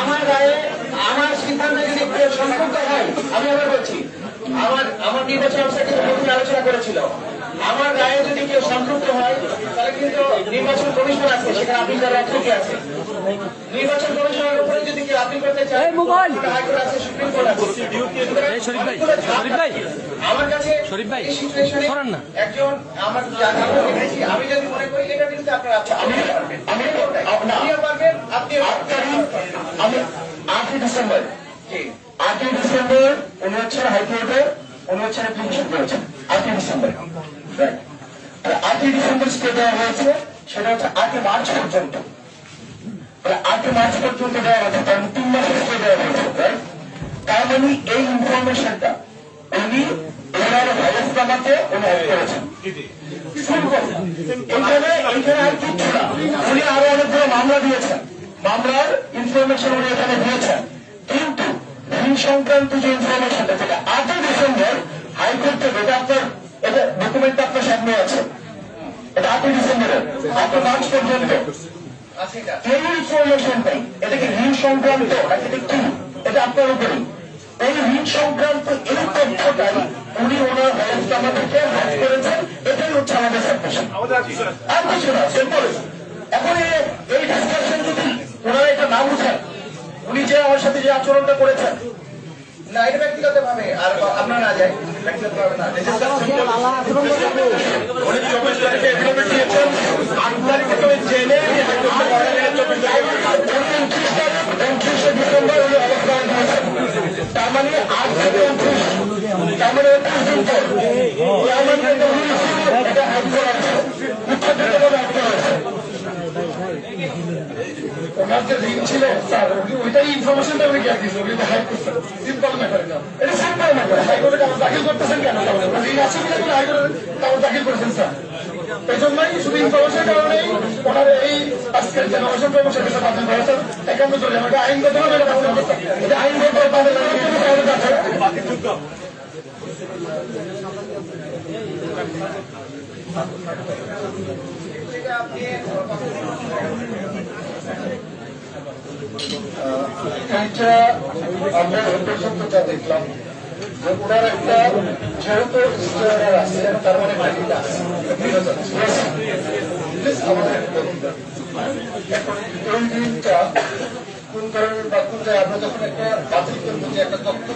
আমার গায়ে, আমার যদি কেউ সম্পর্ক হয়, আমি আবার বলছি, আমার আমার নির্বাচন অফিসার আলোচনা করেছিল। আমার গায়ে যদি কেউ সম্পৃক্ত হয়, তাহলে কিন্তু নির্বাচন কমিশন আছে, সেখানে আপনি যারা আছে? নির্বাচন যদি কেউ আপিল করতে চায় হাইকোর্ট আছে সুপ্রিম কোর্ট আছে। এই শরীফ ভাই, শরীফ ভাই। আমার কাছে শরীফ ভাই, এই না। একজন আমার আমি যদি মনে করি এটা কিন্তু আপনারা আমি আমি আপনিও পারবেন আপনিও আমি আটই ডিসেম্বর। আটই ডিসেম্বর উনি হচ্ছেন হাইকোর্টে উনি হচ্ছেন প্রিন্সিপ করেছেন। আটই ডিসেম্বর. আর আটই ডিসেম্বর স্টে দেওয়া হয়েছে সেটা হচ্ছে আটই মার্চ পর্যন্ত। আটই মার্চ পর্যন্ত দেওয়া হয়েছে তার মানে তিন মাসের স্টে দেওয়া হয়েছে তার মানে এই ইনফরমেশনটা উনি ওনার ভাইস জামাতে উনি অ্যাড করেছেন। আর কিচ্ছু না উনি আরও অনেকগুলো মামলা দিয়েছেন। মামলার ইনফরমেশন উনি এখানে দিয়েছেন। কিন্তু ঋণ সংক্রান্ত যে ইনফরমেশনটা যেটা আটই ডিসেম্বর হাইকোর্ট থেকে এটা আপনার এটা ডকুমেন্ট আপনার সামনে আছে। এটা আটই ডিসেম্বরের আট মার্চ পর্যন্ত। এই ইনফরমেশন নেই। এটা কি ঋণ সংক্রান্ত নাকি এটা কি? এটা আপনার উপরে এই ঋণ সংক্রান্ত এই তথ্যটাই উনি ওনার ব্যবস্থাপনা থেকে হ্যাক করেছেন। এটাই হচ্ছে আমাদের সাবমিশন আর কিছু না। সিম্পল এখন এই- এই ডিসকাশন যদি ওনারা এটা না বুঝেন উনি যে আমার সাথে যে আচরণটা করেছেন। না এটা ব্যক্তিগত ভাবে আর আমরা না যাই ব্যক্তিগত ভাবে না তার মানে আট থেকে উনত্রিশ তার মানে উনত্রিশ দিন পর এটা হাইড করা আছে উচ্চতর হাইড করা আছে ওনার যে ঋণ ছিল স্যার ওইটাই ইনফরমেশনটা উনি জ্ঞান দিয়েছেন উনি হাইড সিম্পল ম্যাটার সিম্পল হাইকোর্টে হাইকোর্টে যাবে এটা আছে এইটা আমরা এই পর্যন্ত যা দেখলাম যে ওনার একটা যেহেতু তার মানে এই দিনটা কোন কারণে বা কোন আমরা যখন একটা বাতিল করব যে একটা তথ্য